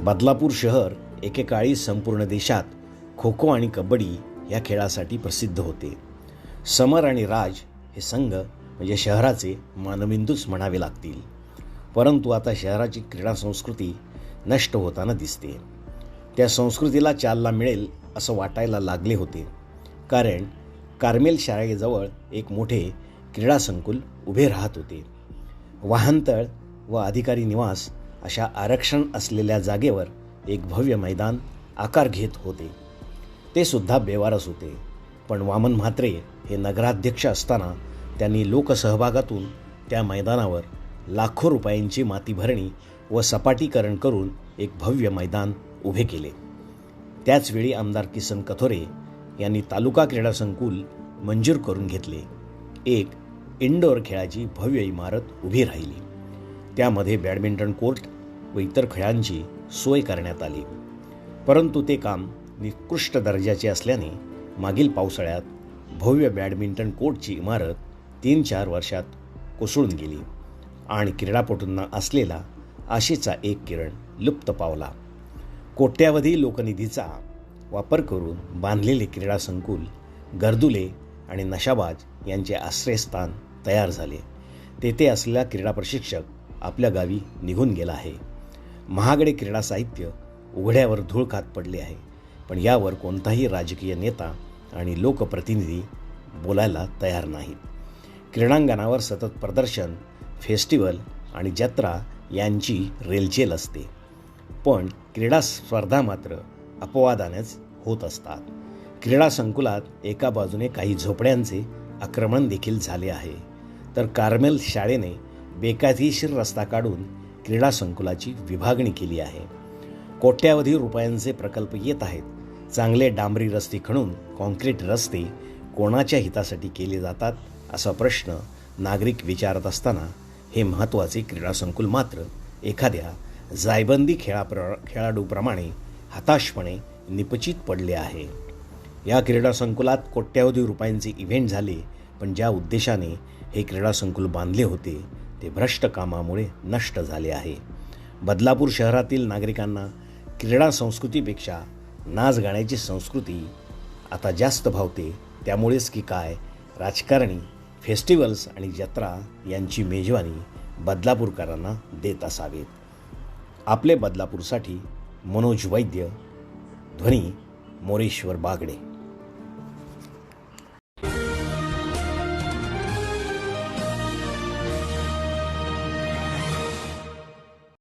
बदलापूर शहर एकेकाळी संपूर्ण देशात खो खो आणि कबड्डी या खेळासाठी प्रसिद्ध होते. समर आणि राज हे संघ म्हणजे शहराचे मानबिंदूच म्हणावे लागतील. परंतु आता शहराची क्रीडा संस्कृती नष्ट होताना दिसते. त्या संस्कृतीला चालना मिळेल असं वाटायला लागले होते. कारण कार्मेल शाळेजवळ एक मोठे क्रीडा संकुल उभे राहत होते. वाहनतळ व अधिकारी निवास अशा आरक्षण असलेल्या जागेवर एक भव्य मैदान आकार घेत होते. ते सुद्धा बेवारस होते. पण वामन म्हात्रे हे नगराध्यक्ष असताना त्यांनी लोकसहभागातून त्या मैदानावर लाखो रुपयांची माती भरणी व सपाटीकरण करून एक भव्य मैदान उभे केले. त्याचवेळी आमदार किसन कथोरे यांनी तालुका क्रीडा संकुल मंजूर करून घेतले. एक इंडोर खेळाची भव्य इमारत उभी राहिली. त्यामध्ये बॅडमिंटन कोर्ट व इतर खेळांची सोय करण्यात आली. परंतु ते काम निकृष्ट दर्जाचे असल्याने मागील पावसाळ्यात भव्य बॅडमिंटन कोर्टची इमारत तीन चार वर्षात कोसळून गेली आणि क्रीडापटूंना असलेला आशेचा एक किरण लुप्त पावला. कोट्यावधी लोकनिधीचा वापर करून बांधलेले क्रीडा संकुल गर्दुले आणि नशाबाज यांचे आश्रयस्थान तयार झाले. तेथे असलेला क्रीडा प्रशिक्षक आपल्या गावी निघून गेला आहे. महागडे क्रीडा साहित्य उघड्यावर धूळ खात पडले आहे. पण यावर कोणताही राजकीय नेता आणि लोकप्रतिनिधी बोलायला तयार नाहीत क्रीडांगणावर सतत प्रदर्शन फेस्टिवल आणि जत्रा यांची रेलचेल असते. पण क्रीडा स्पर्धा मात्र अपवादानेच होत असतात. क्रीडा संकुलात एका बाजूने काही झोपड्यांचे आक्रमण देखील झाले आहे. तर कार्मेल शाळेने बेकायदेशीर रस्ता काढून क्रीडा संकुलाची विभागणी केली आहे. कोट्यावधी रुपयांचे प्रकल्प येत आहेत. चांगले डांबरी रस्ते खणून कॉन्क्रीट रस्ते कोणाच्या हितासाठी केले जातात असा प्रश्न नागरिक विचारत असताना हे महत्त्वाचे क्रीडा संकुल मात्र एखाद्या जायबंदी खेळाप्र खेळाडूप्रमाणे हताशपणे निपचित पडले आहे. या क्रीडा संकुलात कोट्यावधी रुपयांचे इव्हेंट झाले पण ज्या उद्देशाने हे क्रीडा संकुल बांधले होते ते भ्रष्ट कामामुळे नष्ट झाले आहे. बदलापूर शहरातील नागरिकांना क्रीडा संस्कृतीपेक्षा नाच गाण्याची संस्कृती आता जास्त भावते. त्यामुळेच की काय राजकारणी फेस्टिवल्स आणि जत्रा यांची मेजवानी बदलापूरकरांना देत असावेत. आपले बदलापूरसाठी मनोज वैद्य ध्वनी मोरेश्वर बागडे.